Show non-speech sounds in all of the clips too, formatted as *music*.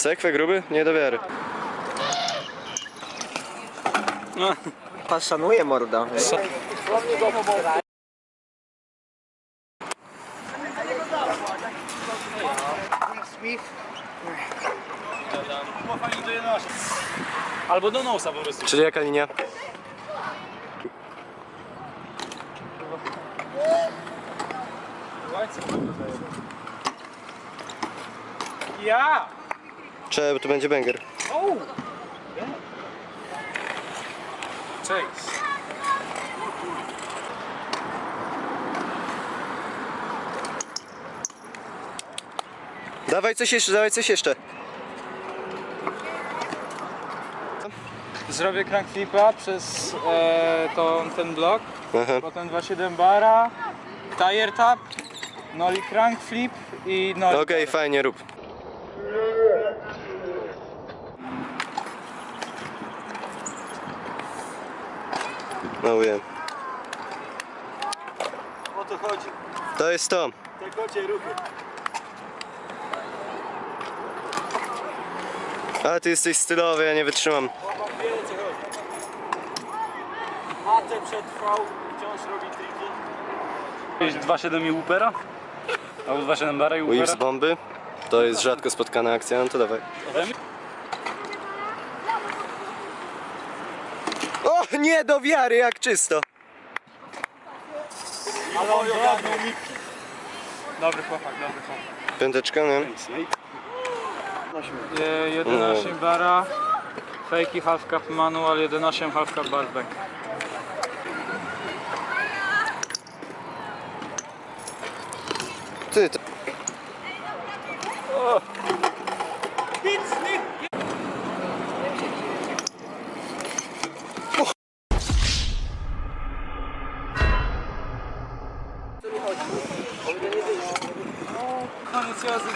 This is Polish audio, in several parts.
Sekwe gruby? Nie do wiary. Pan szanuje morda. Albo do nosa po prostu. Czyli jaka linia? Ja! Czemu tu będzie banger? Cześć. Dawaj coś jeszcze, dawaj coś jeszcze. Zrobię crank flipa przez e, to, ten blok, Aha. potem 2.7 bara, tire tap, nollie crank flip i nollie Okej, fajnie, rób. No wiem. O to chodzi. To jest to. Te kocie ruchy. A ty jesteś stylowy, ja nie wytrzymam. Chłopak wie o co chodzi. Matę przetrwał, wciąż robi triki. 2.7 i Upera? Albo 2.7 bara i Whips bomby. To jest rzadko spotkana akcja, no to dawaj. O, nie do wiary, jak czysto. Ale on doradnął mi. Dobry chłopak, dobry chłopak. Piąteczka, nie? Je- 11 bara, fakey half cup manual, 11 half cup bar back. Ty, to...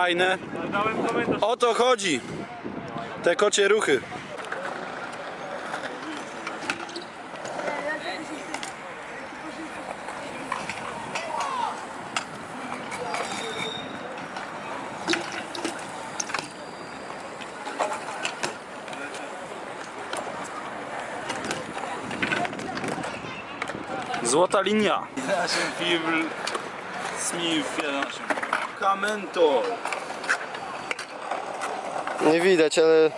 Fajne. O to chodzi. Te kocie ruchy. Złota linia. 11 Fibl Smith 11. Kamento. Nie widać, ale...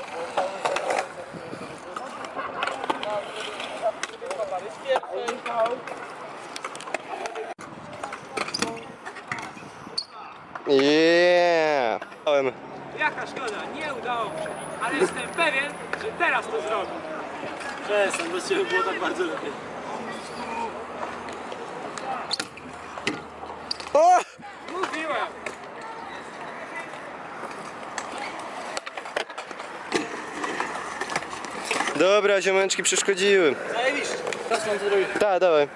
Yeah. Jaka szkoda, nie udało mi się, ale jestem pewien, że teraz to zrobię. Przestań, bez ciebie było tak bardzo lepiej. O! Mówiłem. Dobra, ziomeczki przeszkodziły. Zajebiście. Teraz mam to zrobić. Tak, dawaj.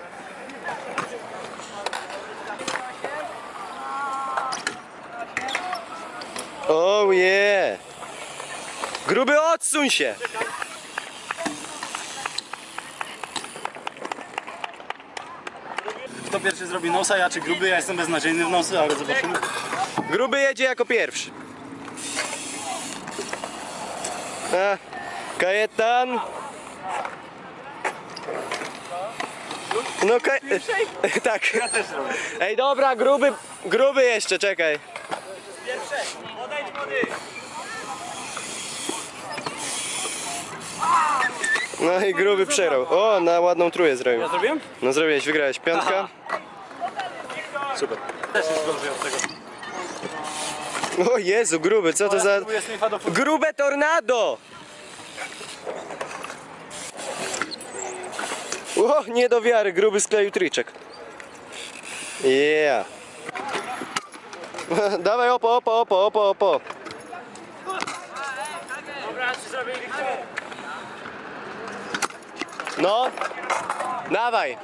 Oh yeah! Gruby odsuń się! Kto pierwszy zrobi nosa, ja czy gruby? Ja jestem beznadziejny w nosy, ale zobaczymy. Gruby jedzie jako pierwszy. A, Kajetan. No kaj... *laughs* Tak. Ej dobra, gruby, gruby jeszcze, czekaj. No i gruby przerał. O, na ładną trójkę zrobił. Ja zrobiłem? No zrobiłeś, wygrałeś. Piątka. Super. Też jest gorzej od tego. O Jezu, gruby, co to za... Grube tornado! O, nie do wiary, gruby skleił triczek. Yeah. *laughs* Dawaj, opo, opo, opo, opo, opo. No, dawaj.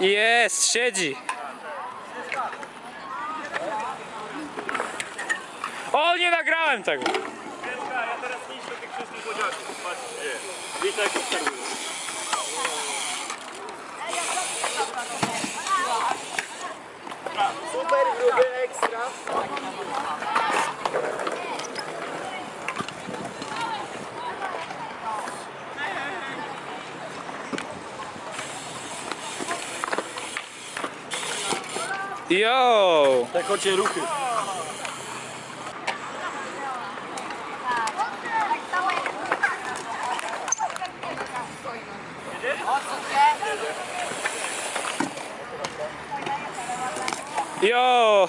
Jest, siedzi. O, nie nagrałem tego. Ja teraz niszczę tych wszystkich młodziaków. Patrzcie. Jak obserwuję. Super gruby ekstra. Yo! Te kocie ruchy. Yo!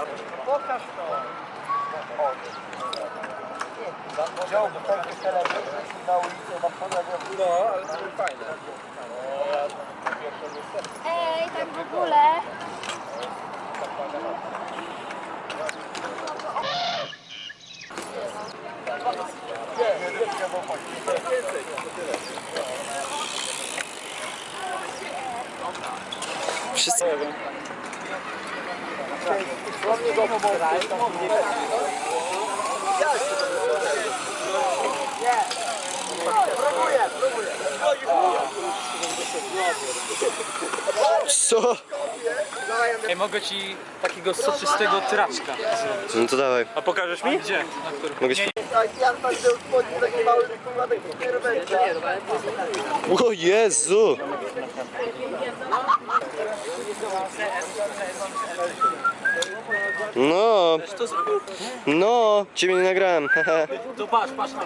Ho, ho, ho, ho. Tak. Ej, tak w ogóle. Wszyscy. Co? Ej, mogę ci takiego soczystego traczka. No to dawaj. A pokażesz mi? Gdzie? Na którym? Mogę ci... O Jezu! No, To zrób. no, ciebie nie nagrałem. *laughs* hehe. To patrz, patrz na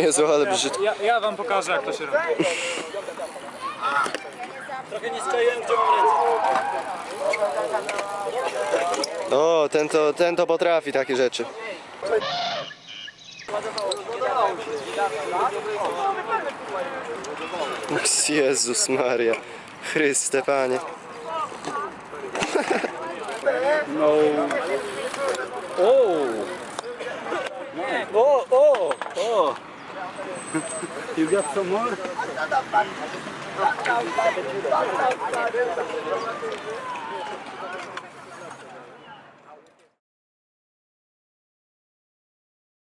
Jezu, ale brzydko. ja, ja wam pokażę jak to się robi. Trochę nie skleiłem, gdzie mam ręce. O, ten to, ten to potrafi takie rzeczy. *laughs* Jezus Maria. Chryste Panie. O, o, o! You got some more?